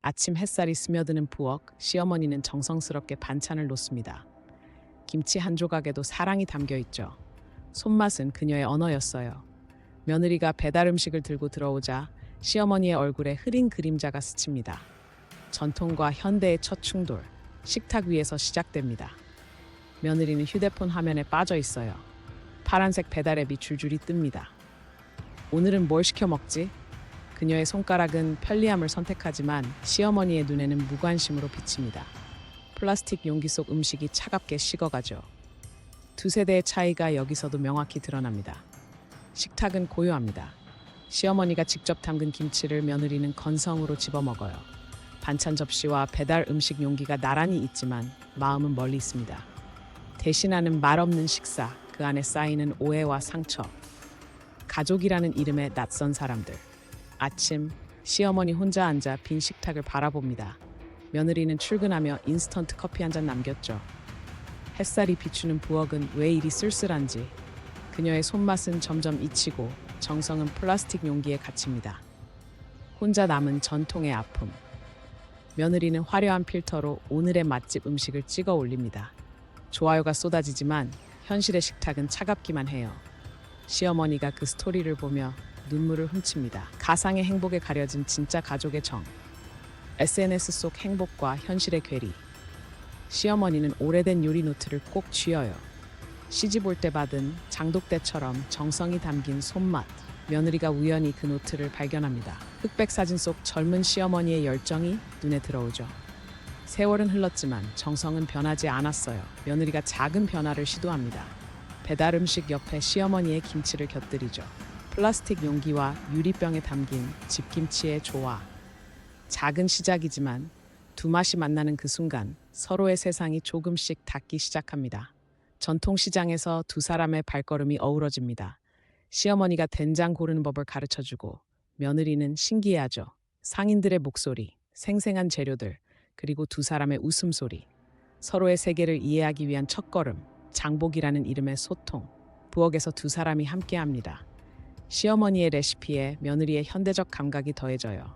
아침 햇살이 스며드는 부엌, 시어머니는 정성스럽게 반찬을 놓습니다. 김치 한 조각에도 사랑이 담겨 있죠. 손맛은 그녀의 언어였어요. 며느리가 배달 음식을 들고 들어오자 시어머니의 얼굴에 흐린 그림자가 스칩니다. 전통과 현대의 첫 충돌, 식탁 위에서 시작됩니다. 며느리는 휴대폰 화면에 빠져 있어요. 파란색 배달 앱이 줄줄이 뜹니다. 오늘은 뭘 시켜 먹지? 그녀의 손가락은 편리함을 선택하지만 시어머니의 눈에는 무관심으로 비칩니다. 플라스틱 용기 속 음식이 차갑게 식어가죠. 두 세대의 차이가 여기서도 명확히 드러납니다. 식탁은 고요합니다. 시어머니가 직접 담근 김치를 며느리는 건성으로 집어먹어요. 반찬 접시와 배달 음식 용기가 나란히 있지만 마음은 멀리 있습니다. 대신하는 말 없는 식사, 그 안에 쌓이는 오해와 상처. 가족이라는 이름의 낯선 사람들. 아침, 시어머니 혼자 앉아 빈 식탁을 바라봅니다. 며느리는 출근하며 인스턴트 커피 한 잔 남겼죠. 햇살이 비추는 부엌은 왜 이리 쓸쓸한지 그녀의 손맛은 점점 잊히고 정성은 플라스틱 용기에 갇힙니다. 혼자 남은 전통의 아픔. 며느리는 화려한 필터로 오늘의 맛집 음식을 찍어 올립니다. 좋아요가 쏟아지지만 현실의 식탁은 차갑기만 해요. 시어머니가 그 스토리를 보며 눈물을 훔칩니다. 가상의 행복에 가려진 진짜 가족의 정. SNS 속 행복과 현실의 괴리. 시어머니는 오래된 요리 노트를 꼭 쥐어요. 시집 올 때 받은 장독대처럼 정성이 담긴 손맛. 며느리가 우연히 그 노트를 발견합니다. 흑백 사진 속 젊은 시어머니의 열정이 눈에 들어오죠. 세월은 흘렀지만 정성은 변하지 않았어요. 며느리가 작은 변화를 시도합니다. 배달 음식 옆에 시어머니의 김치를 곁들이죠. 플라스틱 용기와 유리병에 담긴 집김치의 조화. 작은 시작이지만 두 맛이 만나는 그 순간 서로의 세상이 조금씩 닿기 시작합니다. 전통시장에서 두 사람의 발걸음이 어우러집니다. 시어머니가 된장 고르는 법을 가르쳐 주고 며느리는 신기해하죠. 상인들의 목소리, 생생한 재료들, 그리고 두 사람의 웃음소리. 서로의 세계를 이해하기 위한 첫걸음, 장복이라는 이름의 소통. 부엌에서 두 사람이 함께합니다. 시어머니의 레시피에 며느리의 현대적 감각이 더해져요.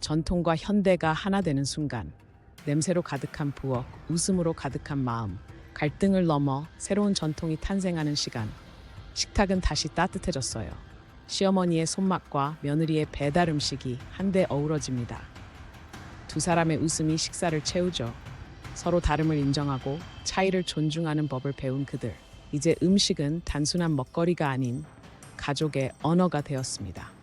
전통과 현대가 하나 되는 순간, 냄새로 가득한 부엌, 웃음으로 가득한 마음, 갈등을 넘어 새로운 전통이 탄생하는 시간. 식탁은 다시 따뜻해졌어요. 시어머니의 손맛과 며느리의 배달 음식이 한데 어우러집니다. 두 사람의 웃음이 식사를 채우죠. 서로 다름을 인정하고 차이를 존중하는 법을 배운 그들. 이제 음식은 단순한 먹거리가 아닌 가족의 언어가 되었습니다.